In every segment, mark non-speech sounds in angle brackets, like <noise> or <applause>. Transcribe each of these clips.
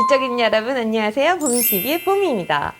지적인 여러분 안녕하세요. 보미TV의 보미입니다.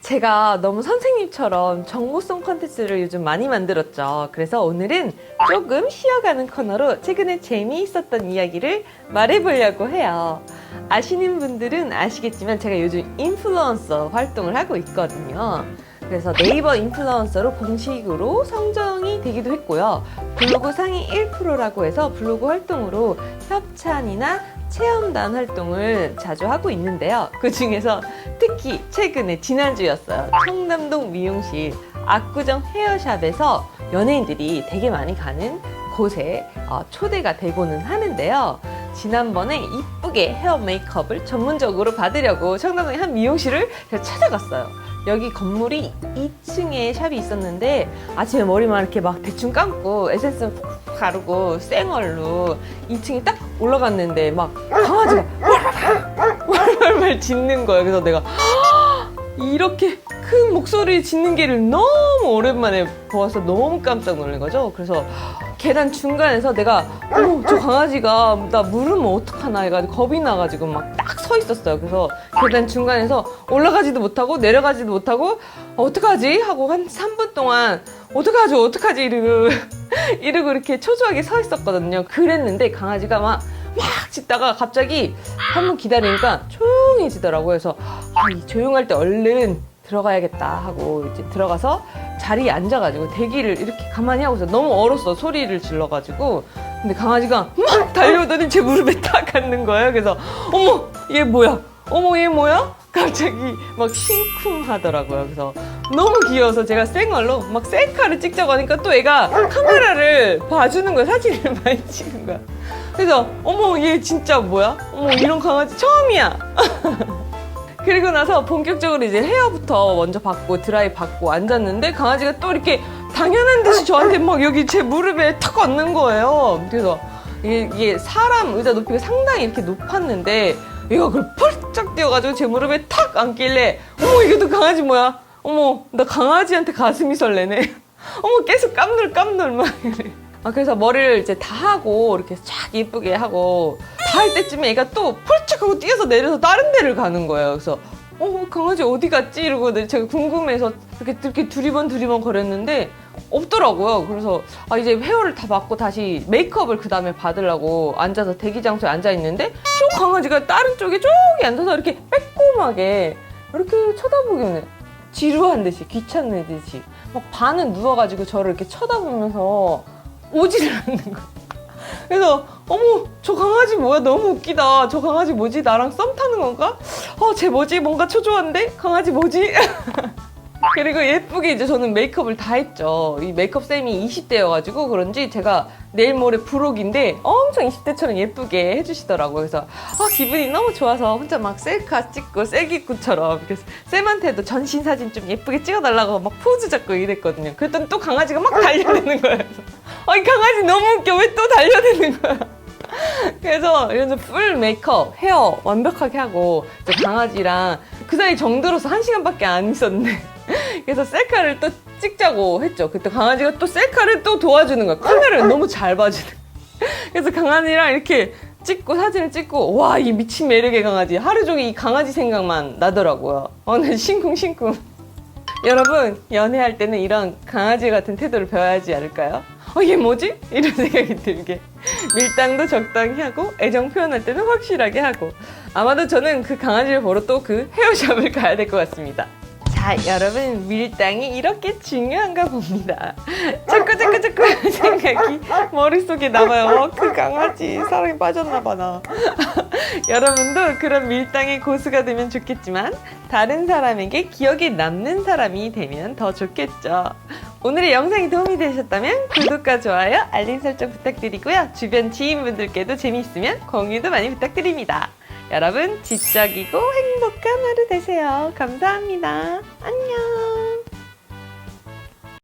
제가 너무 선생님처럼 정보성 컨텐츠를 요즘 많이 만들었죠. 그래서 오늘은 조금 쉬어가는 코너로 최근에 재미있었던 이야기를 말해보려고 해요. 아시는 분들은 아시겠지만 제가 요즘 인플루언서 활동을 하고 있거든요. 그래서 네이버 인플루언서로 공식으로 선정이 되기도 했고요. 블로그 상위 1%라고 해서 블로그 활동으로 협찬이나 체험단 활동을 자주 하고 있는데요. 그 중에서 특히 최근에 지난주였어요. 청담동 미용실 압구정 헤어샵에서 연예인들이 되게 많이 가는 곳에 어, 초대가 되고는 하는데요. 지난번에 이쁘게 헤어 메이크업을 전문적으로 받으려고 청담동의 한 미용실을 제가 찾아갔어요. 여기 건물이 2층에 샵이 있었는데 아침에 머리만 이렇게 막 대충 감고 에센스 푹푹 가르고 쌩얼로 2층에 딱 올라갔는데 막 강아지가 <laughs> 왈왈왈 짖는 거예요. 그래서 내가 <gasps> 이렇게 큰 목소리 짓는 게를 너무 오랜만에 보아서 너무 깜짝 놀란 거죠. 그래서 계단 중간에서 내가 어머 저 강아지가 나 물으면 어떡하나 해가지고 겁이 나가지고 막 딱 서 있었어요. 그래서 계단 중간에서 올라가지도 못하고 내려가지도 못하고 어떡하지 하고 한 3분 동안 어떡하지 어떡하지 이러고 <laughs> 이러고 이렇게 초조하게 서 있었거든요. 그랬는데 강아지가 막 막 짖다가 갑자기 한 번 기다리니까 조용해지더라고요. 그래서 아, 이 조용할 때 얼른 들어가야겠다 하고 이제 들어가서 자리에 앉아가지고 대기를 이렇게 가만히 하고 있어. 너무 얼었어. 소리를 질러가지고. 근데 강아지가 막 달려오더니 제 무릎에 딱 앉는 거예요. 그래서 어머 얘 뭐야? 어머 얘 뭐야? 갑자기 막 심쿵하더라고요. 그래서 너무 귀여워서 제가 생얼로 막 셀카를 찍자고 하니까 또 애가 카메라를 봐주는 거야. 사진을 <laughs> 많이 찍은 거야. 그래서 어머 얘 진짜 뭐야? 어머 이런 강아지 처음이야. <laughs> 그리고 나서 본격적으로 이제 헤어부터 먼저 받고 드라이 받고 앉았는데 강아지가 또 이렇게 당연한 듯이 저한테 막 여기 제 무릎에 탁 얹는 거예요. 그래서 이게, 사람 의자 높이가 상당히 이렇게 높았는데 얘가 그걸 펄쩍 뛰어가지고 제 무릎에 탁 앉길래 어머 이게 또 강아지 뭐야? 어머 나 강아지한테 가슴이 설레네. <laughs> 어머 계속 깜놀 깜놀 막 이래. 아 그래서 머리를 이제 다 하고 이렇게 쫙 예쁘게 하고 다 할 때쯤에 얘가 또 펄쩍 하고 뛰어서 내려서 다른 데를 가는 거예요. 그래서 어 강아지 어디 갔지 이러고 제가 궁금해서 이렇게 이렇게 두리번 두리번 거렸는데 없더라고요. 그래서 아 이제 헤어를 다 받고 다시 메이크업을 그 다음에 받으려고 앉아서 대기 장소에 앉아 있는데 저 강아지가 다른 쪽에 저기 앉아서 이렇게 빼꼼하게 이렇게 쳐다보기는. 지루한 듯이 귀찮은 듯이 막 반은 누워가지고 저를 이렇게 쳐다보면서 오지를 않는 거예요. 그래서 어머 저 강아지 뭐야? 너무 웃기다. 저 강아지 뭐지? 나랑 썸 타는 건가? 어쟤 뭐지? 뭔가 초조한데? 강아지 뭐지? <laughs> 그리고 예쁘게 이제 저는 메이크업을 다 했죠. 이 메이크업 쌤이 20대여가지고 그런지 제가 내일 모레 부록인데 엄청 20대처럼 예쁘게 해주시더라고요. 그래서 아 기분이 너무 좋아서 혼자 막 셀카 찍고 셀기구처럼 그래서 쌤한테도 전신 사진 좀 예쁘게 찍어달라고 막 포즈 잡고 이랬거든요. 그랬더니 또 강아지가 막 달려드는 거예요 아이 강아지 너무 웃겨. 왜 또 달려드는 거야? <laughs> 그래서 이런 풀 메이크업 헤어 완벽하게 하고 이제 강아지랑 그 사이 정들어서 한 시간밖에 안 있었는데 <laughs> 그래서 셀카를 또 찍자고 했죠. 그때 강아지가 또 셀카를 또 도와주는 거야. 카메라를 너무 잘 봐주는. <laughs> 그래서 강아지랑 이렇게 찍고 사진을 찍고 와 이 미친 매력의 강아지. 하루 종일 이 강아지 생각만 나더라고요. 오늘 싱쿵싱쿵. 여러분 연애할 때는 이런 강아지 같은 태도를 배워야지 않을까요? 어 얘 뭐지? 이런 생각이 들게. 밀당도 적당히 하고 애정 표현할 때는 확실하게 하고. 아마도 저는 그 강아지를 보러 또 그 헤어샵을 가야 될 것 같습니다. 자 여러분 밀당이 이렇게 중요한가 봅니다. 자꾸 자꾸 자꾸 생각이 머릿속에 남아요. 어, 그 강아지 사랑에 빠졌나 봐 나. <laughs> 여러분도 그런 밀당의 고수가 되면 좋겠지만 다른 사람에게 기억에 남는 사람이 되면 더 좋겠죠. 오늘의 영상이 도움이 되셨다면 구독과 좋아요, 알림 설정 부탁드리고요. 주변 지인분들께도 재미있으면 공유도 많이 부탁드립니다. 여러분 지적이고 행복한 하루 되세요. 감사합니다. 안녕.